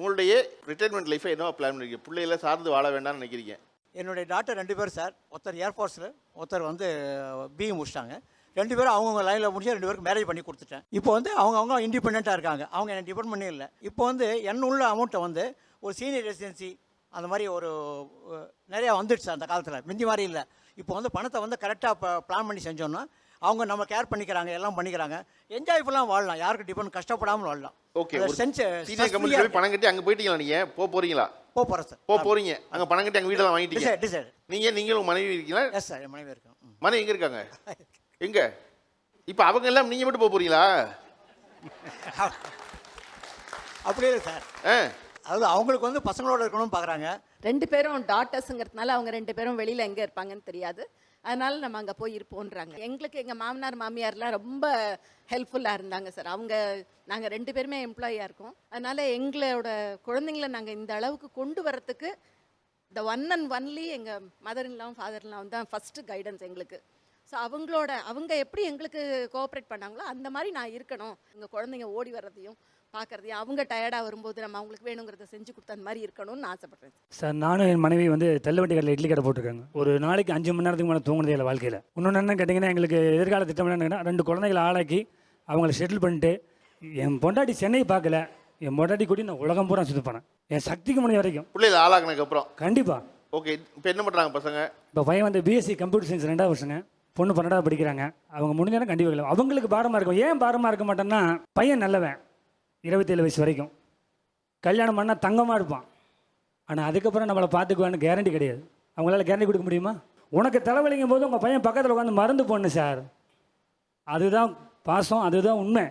உங்களுடைய ரிட்டைர்மெண்ட் லைஃபை என்ன பிளான் பண்ணிருக்கீங்க? பிள்ளைகளை சார்ந்து வாழ வேண்டாம்னு நினைக்கிறீங்க. என்னுடைய டாக்டர் ரெண்டு பேரும் சார் ஒருத்தர் ஏர்ஃபோர்ஸில் ஒருத்தர் வந்து பிஇ e. முடிச்சிட்டாங்க. ரெண்டு பேரும் அவங்கவுங்க லைனில் முடிச்சு ரெண்டு பேருக்கு மேரேஜ் பண்ணி கொடுத்துட்டேன். இப்போ வந்து அவங்க அவங்க இண்டிபெண்ட்டாக இருக்காங்க. அவங்க என்ன டிபெண்ட் பண்ணி இல்லை. இப்போ வந்து என் உள்ள அமௌண்ட்டை வந்து ஒரு சீனியர் ரெசிடென்சி அந்த மாதிரி ஒரு நிறையா வந்துடுச்சு அந்த காலத்தில். மிந்தி மாதிரி இல்லை. இப்போ வந்து பணத்தை வந்து கரெக்டாக இப்போ பிளான் பண்ணி செஞ்சோன்னா அவங்க நம்ம கேர் பண்ணிக்கிறாங்க எல்லாம் பண்ணிக்கிறாங்க. என்ஜாய்ஃபுல்லாக வாழலாம். யாருக்கு டிபெண்ட் கஷ்டப்படாமல் வாழலாம். ஓகே சென்ஸ் சீனியர் கம்பெனி போய் பணம் கட்டி அங்கே போயிட்டீங்களா நீங்க? போக போறீங்களா? போக போகிறேன் சார் போக போறீங்க. அங்க பணம் கட்டி அங்க வீடெல்லாம் வாங்கிட்டீங்க. டிசைட் டிசைட் நீங்க நீங்களும் மனைவி இருக்கீங்களா? எஸ் சார் மனைவி இருக்கேன். மனைவி எங்க இருக்காங்க? எங்க? இப்போ அவங்க எல்லாம் நீங்க மட்டும் போக போறீங்களா? அப்படியே இல்லை சார் ஆ. அதாவது அவங்களுக்கு வந்து பசங்களோட இருக்கணும்னு பார்க்குறாங்க ரெண்டு பேரும் டாட்டர்ஸுங்கிறதுனால அவங்க ரெண்டு பேரும் வெளியில் எங்கே இருப்பாங்கன்னு தெரியாது. அதனால நம்ம அங்கே போய் இருப்போன்றாங்க எங்களுக்கு எங்கள் மாமனார் மாமியார்லாம் ரொம்ப ஹெல்ப்ஃபுல்லாக இருந்தாங்க சார் அவங்க நாங்கள் ரெண்டு பேருமே எம்ப்ளாயியாக இருக்கோம். அதனால எங்களோட குழந்தைங்கள நாங்கள் இந்த அளவுக்கு கொண்டு வரத்துக்கு த ஒன் அண்ட் ஒன்லி எங்கள் மதர்லாம் ஃபாதர்லாம் தான் ஃபஸ்ட்டு கைடன்ஸ் எங்களுக்கு. ஸோ அவங்களோட அவங்க எப்படி எங்களுக்கு கோஆப்ரேட் பண்ணாங்களோ அந்த மாதிரி நான் இருக்கணும். எங்கள் குழந்தைங்க ஓடி வர்றதையும் பார்க்குறதையும் அவங்க டயர்டாக வரும்போது நம்ம அவங்களுக்கு வேணுங்கிறத செஞ்சு கொடுத்த அந்த மாதிரி இருக்கணும்னு நான் ஆசைப்பட்றேன். சார் நானும் என் மனைவி வந்து தள்ளுவண்டி கடையில் இட்லி கடை போட்டிருக்காங்க. ஒரு நாளைக்கு அஞ்சு மணி நேரத்துக்கு மேலே தூங்குனதே இல்லை வாழ்க்கையில். இன்னொன்று என்ன கேட்டிங்கன்னா எங்களுக்கு எதிர்கால திட்டம் என்னன்னா ரெண்டு குழந்தைகளை ஆளாக்கி அவங்கள செட்டில் பண்ணிட்டு என் பொண்டாட்டி சென்னை பார்க்கல. என் பொண்டாட்டி கூட்டி நான் உலகம் பூரா சுற்றி போனேன் என் சக்திக்கு முடிஞ்ச வரைக்கும். பிள்ளைகளை ஆளாக்குனதுக்கு அப்புறம்? கண்டிப்பாக ஓகே இப்போ என்ன பண்றாங்க பசங்க? இப்போ பையன் வந்து பிஎஸ்சி கம்ப்யூட்டர் சயின்ஸ் ரெண்டாவது வருஷங்க. பொண்ணு பன்னெண்டாவது படிக்கிறாங்க. அவங்க முடிஞ்சாலும் கண்டிப்பாக இல்லை அவங்களுக்கு பாரமாக இருக்கும். ஏன் பாரமாக இருக்க மாட்டேன்னா பையன் நல்லவன். இருபத்தேழு வயசு வரைக்கும். கல்யாணம் பண்ணால் தங்கமாக இருப்பான். ஆனால் அதுக்கப்புறம் நம்மளை பார்த்துக்குவான்னு கேரண்டி கிடையாது. அவங்களால கேரண்டி கொடுக்க முடியுமா? உனக்கு தலைவலிங்கும் போது உங்கள் பையன் பக்கத்தில் உட்காந்து மருந்து போடணும் சார் அதுதான் பாசம் அதுதான் உண்மை.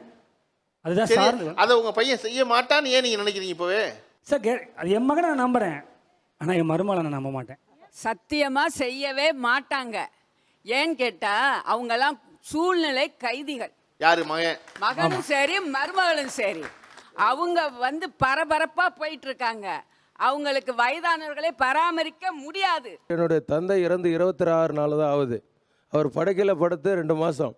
அதுதான் சரி சார்ந்து. அதை உங்க பையன் செய்ய மாட்டான்னு ஏன் நீங்க நினைக்கிறீங்க இப்போவே? சார் கே அது என் மகனை நான் நம்புகிறேன் ஆனால் என் மருமகளை நான் நம்ப மாட்டேன். சத்தியமா செய்யவே மாட்டாங்க. ஏன்னு கேட்டா அவங்கெல்லாம் சூழ்நிலை கைதிகள். யாரு மகன்? மகனும் சரி மருமகளும் சரி. அவங்க வந்து பரபரப்பா போயிட்டு இருக்காங்க அவங்களுக்கு வயதானவர்களை பராமரிக்க முடியாது. என்னுடைய தந்தை இறந்து இருபத்தி ஆறு நாள் தான் ஆகுது. அவர் படுக்கையில் படுத்து ரெண்டு மாதம்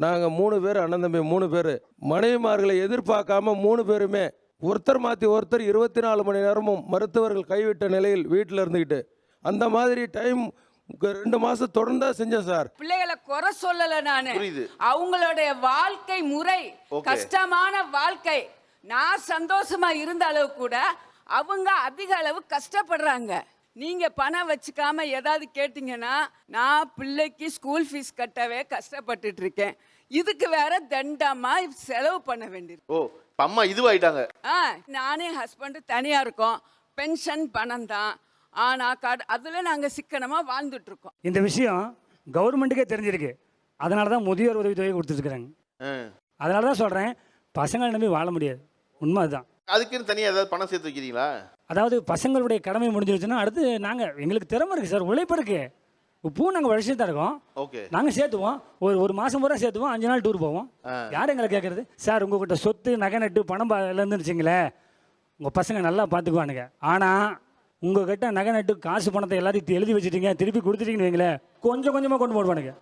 நாங்கள் மூணு பேர் அண்ணன் தம்பி மூணு பேர். மனைவிமார்களை எதிர்பார்க்காம மூணு பேருமே ஒருத்தர் மாற்றி ஒருத்தர் இருபத்தி நாலு மணி நேரமும் மருத்துவர்கள் கைவிட்ட நிலையில் வீட்டில் இருந்துக்கிட்டு அந்த மாதிரி டைம் ரெண்டு மாதம் தொடர்ந்தா செஞ்சேன் சார். பிள்ளைகளை குறை சொல்லல நானு. புரியுது. அவங்களுடைய வாழ்க்கை முறை Okay. கஷ்டமான வாழ்க்கை. நான் சந்தோஷமா இருந்த அளவு கூட அவங்க அதிக அளவு கஷ்டப்படுறாங்க. நீங்க பணம் வச்சுக்காம ஏதாவது கேட்டீங்கன்னா நான் பிள்ளைக்கு ஸ்கூல் ஃபீஸ் கட்டவே கஷ்டப்பட்டுட்டு இருக்கேன் இதுக்கு வேற தண்டமா செலவு பண்ண வேண்டியிருக்கு. ஓ இப்போ அம்மா இதுவாயிட்டாங்க. ஆ நானே ஹஸ்பண்டு தனியா இருக்கோம். பென்ஷன் பணம் தான் ஆனா கட அதுல நாங்க சிக்கனமா வாழ்ந்துட்டு இருக்கோம் இந்த விஷயம் கவர்மெண்ட்டுக்கே தெரிஞ்சிருக்கு. அதனால தான் முதியோர் உதவித்தொகை கொடுத்துருக்குறாங்க. அதனால தான் சொல்கிறேன் பசங்களை நம்பி வாழ முடியாது. உண்மை அதுதான். அதுக்குன்னு தனியாக ஏதாவது பணம் சேர்த்து வைக்கிறீங்களா? அதாவது பசங்களுடைய கடமை முடிஞ்சிருச்சுன்னா அடுத்து நாங்கள் எங்களுக்கு திறமை இருக்குது சார் உழைப்பு இருக்குது இப்பவும் நாங்கள் உழைச்சிட்டு தான் இருக்கோம். ஓகே. நாங்கள் சேர்த்துவோம். ஒரு ஒரு மாதம் பூரா சேர்த்துவோம் அஞ்சு நாள் டூர் போவோம். யார் எங்களை கேட்குறது சார் உங்ககிட்ட சொத்து நகை நட்டு பணம் இல்லைன்னு வச்சுங்களேன் உங்கள் பசங்க நல்லா பார்த்துக்குவானுங்க ஆனால் உங்ககிட்ட நகை நட்டு காசு பணத்தை எல்லாத்தையும் எழுதி வச்சுட்டீங்க திருப்பி கொடுத்துட்டீங்கன்னு வைங்களேன் கொஞ்சம் கொஞ்சமாக கொண்டு போடுவானுங்க.